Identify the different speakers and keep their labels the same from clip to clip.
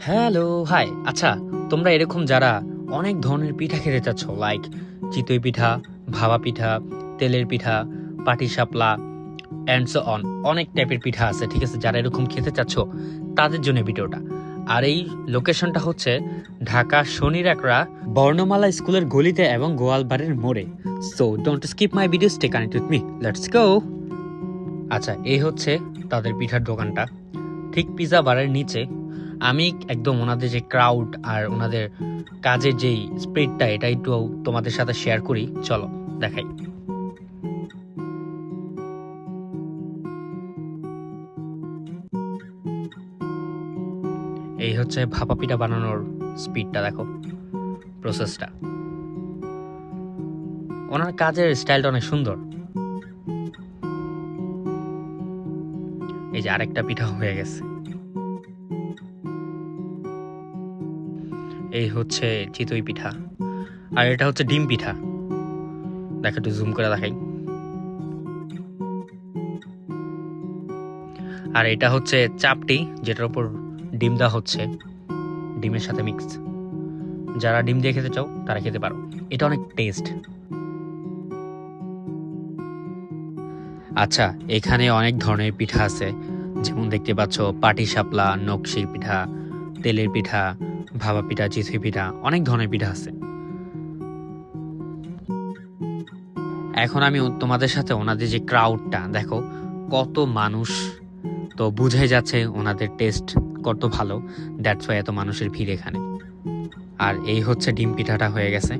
Speaker 1: Hello hi আচ্ছা তোমরা এরকম যারা অনেক ধরনের পিঠা খেতে চাচ্ছ লাইক চিতই পিঠা, ভাবা পিঠা, তেলের পিঠা, পাটি সাপলা অ্যান্ড সো অন অনেক টাইপের পিঠা আছে, ঠিক আছে? যারা এরকম খেতে চাচ্ছ, তাদের জন্য ভিডিওটা। আর এই লোকেশনটা হচ্ছে ঢাকা শনির একরা বর্ণমালা স্কুলের গলিতে এবং গোয়ালবাড়ির মোড়ে। So don't skip my video stay connect with me let's go আচ্ছা এই হচ্ছে তাদের পিঠার দোকানটা। ঠিক পিজা বারের নিচে আমি একদম ওনাদের যে ক্রাউড আর ওনাদের কাজের যেই স্পিডটা এটা একটু তোমাদের সাথে শেয়ার করি। চলো, দেখাই। এই হচ্ছে ভাপা পিঠা বানানোর স্পিডটা দেখো প্রসেসটা ওনার কাজের স্টাইলটা অনেক সুন্দর। এই যে আরেকটা পিঠা হয়ে গেছে। এই হচ্ছে চিতই পিঠা। আর এটা হচ্ছে ডিম পিঠা। দেখো, একটু জুম করে দেখাই। আর এটা হচ্ছে চাপটি, যেটার উপর ডিম দেওয়া হচ্ছে। ডিমের সাথে মিক্স যারা ডিম দিয়ে খেতে চাও, তারা খেতে পারো। এটা অনেক টেস্ট আচ্ছা এখানে অনেক ধরনের পিঠা আছে। যেমন দেখতে পাচ্ছ, পাটি সাপলা নকশির পিঠা, তেলের পিঠা ভাবা পিঠা চিথি পিঠা, অনেক ধরনের পিঠা আছে। এখন আমি তোমাদের সাথে ওনাদের যে ক্রাউডটা দেখো, কত মানুষ তো বুঝাই যাচ্ছে ওনাদের টেস্ট কত ভালো। দ্যাটস ওয়াই এত মানুষের ভিড় এখানে। আর এই হচ্ছে ডিম পিঠাটা হয়ে গেছে।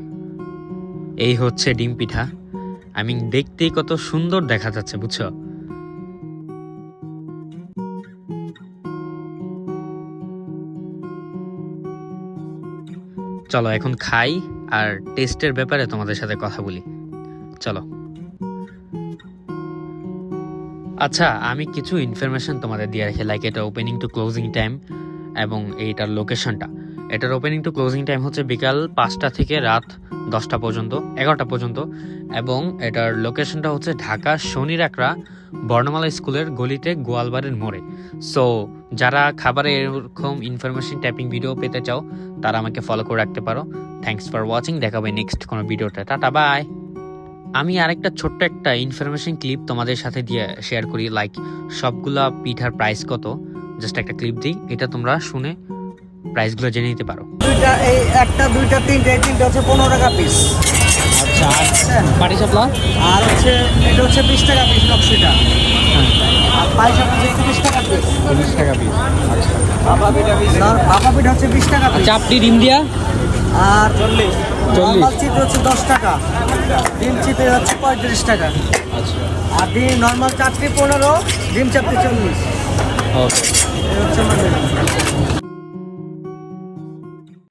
Speaker 1: এই হচ্ছে ডিম পিঠা। আমি দেখতেই কত সুন্দর দেখা যাচ্ছে, বুঝছ? চলো, এখন খাই আর টেস্টের ব্যাপারে তোমাদের সাথে কথা বলি। চলো। আচ্ছা আমি কিছু ইনফরমেশন তোমাদের দিয়ে রাখি লাইক এটা ওপেনিং টু ক্লোজিং টাইম এবং এইটার লোকেশনটা এটার ওপেনিং টু ক্লোজিং টাইম হচ্ছে বিকাল পাঁচটা থেকে রাত দশটা পর্যন্ত, এগারোটা পর্যন্ত। এবং এটার লোকেশনটা হচ্ছে ঢাকা শনির একরা বর্ণমালা স্কুলের গলিতে গোয়ালবাড়ির মোড়ে। সো যারা খাবারে এরকম ইনফরমেশন ট্যাপিং ভিডিও পেতে চাও, তারা আমাকে ফলো করে রাখতে পারো। থ্যাঙ্কস ফর ওয়াচিং দেখাবে নেক্সট কোনো ভিডিওটা টাটা বাই আমি আরেকটা ছোট্ট একটা ইনফরমেশন ক্লিপ তোমাদের সাথে দিয়ে শেয়ার করি লাইক সবগুলা পিঠার প্রাইস কত? জাস্ট একটা ক্লিপ দিই, এটা তোমরা শুনে প্রাইসগুলো জেনে নিতে পারো।
Speaker 2: দুইটা এই একটা দুইটা তিনটা এই তিনটা হচ্ছে পনেরো টাকা পিস
Speaker 1: আচ্ছা
Speaker 2: বুঝছেন?
Speaker 1: পাটি
Speaker 2: আর হচ্ছে এটা হচ্ছে বিশ টাকা পিস নকশিটা। আর হচ্ছে তিরিশ টাকা পিস
Speaker 1: টাকা পিস আচ্ছা।
Speaker 2: ভাপা পিঠা পিস ভাপা পিঠা হচ্ছে বিশ টাকা পিস
Speaker 1: চাপটি ডিম
Speaker 2: আর চল্লিশ।
Speaker 1: চল্লিশ।
Speaker 2: নর্মাল চিত্র হচ্ছে দশ টাকা। ডিম চিত্র হচ্ছে পঁয়ত্রিশ টাকা।
Speaker 1: আচ্ছা।
Speaker 2: আর ডিম নর্মাল পনেরো ডিম চারটি চল্লিশ।
Speaker 1: ওকে